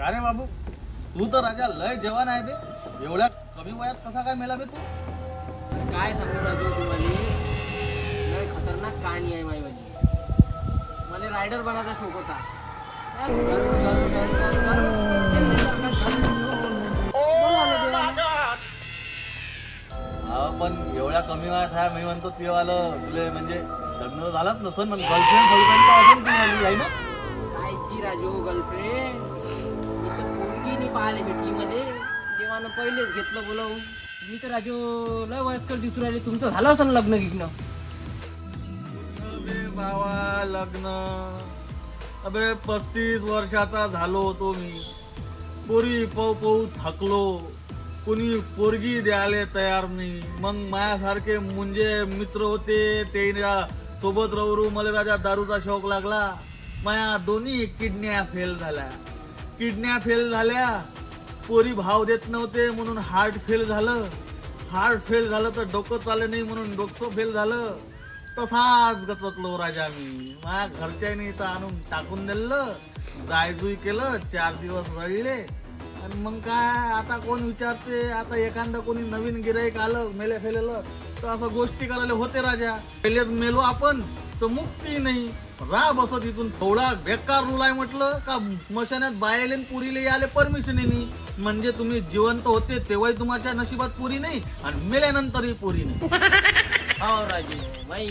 का रे बाबू? तू तर राजा लय जवान आहे बे. एवढ्या कमी वयात कसा काय मेला बे तू? काय सांगू राजू तुम्हाला? लय खतरनाक कहाणी आहे माझी माझी. मला रायडर बनायचा शौक होता. हा पण एवढ्या कमी वयात आहे मी म्हणतो ते वालं तुले म्हणजे लग्न झालंच नसन मग गर्लफ्रेंड गर्लफ्रेंड तर असेल ती आहे ना? कायची राजू गर्लफ्रेंड मी तर पोरगी नाही पाहायला भेटली मले. देवानं पहिलेच घेतलं बोलवून. मी तर राजू लय वयस्कर दिसू राहिले. तुमचं झालं असं लग्न गिग्न? अबे लग्न. अबे पस्तीस वर्षाचा झालो होतो मी. पोरी पाऊ पाऊ थकलो. कोणी पोरगी द्यायला तयार नाही. मग माझ्यासारखे मुंजे मित्र होते ते सोबत राहू राहू मला राजा दारूचा शौक लागला. माया दोन्ही किडन्या फेल झाल्या. किडन्या फेल झाल्या पोरी भाव देत नव्हते म्हणून हार्ट फेल झालं. हार्ट फेल झालं तर डोकं चाललं नाही म्हणून डोकं फेल झालं. तसाच गचकलो राजा मी. माझ्या घरच्यानी तर आणून टाकून दिलं. जायजुई केलं चार दिवस रळले आणि मग काय आता कोण विचारते? आता एखादं कोणी नवीन गिराईक आलं मेले फेलेलं तर असं गोष्टी करायला होते राजा. पहिलेच मेलो आपण. तर मुक्ती नाही. रा बसत इथून थोडा बेकार रूल आहे म्हटलं का मशाण्यात बायाले पुरीले याले परमिशन नाही. म्हणजे तुम्ही जिवंत होते तेव्हाही तुमच्या नशिबात पुरी नाही आणि मेल्यानंतरही पुरी नाही. हो राजू माई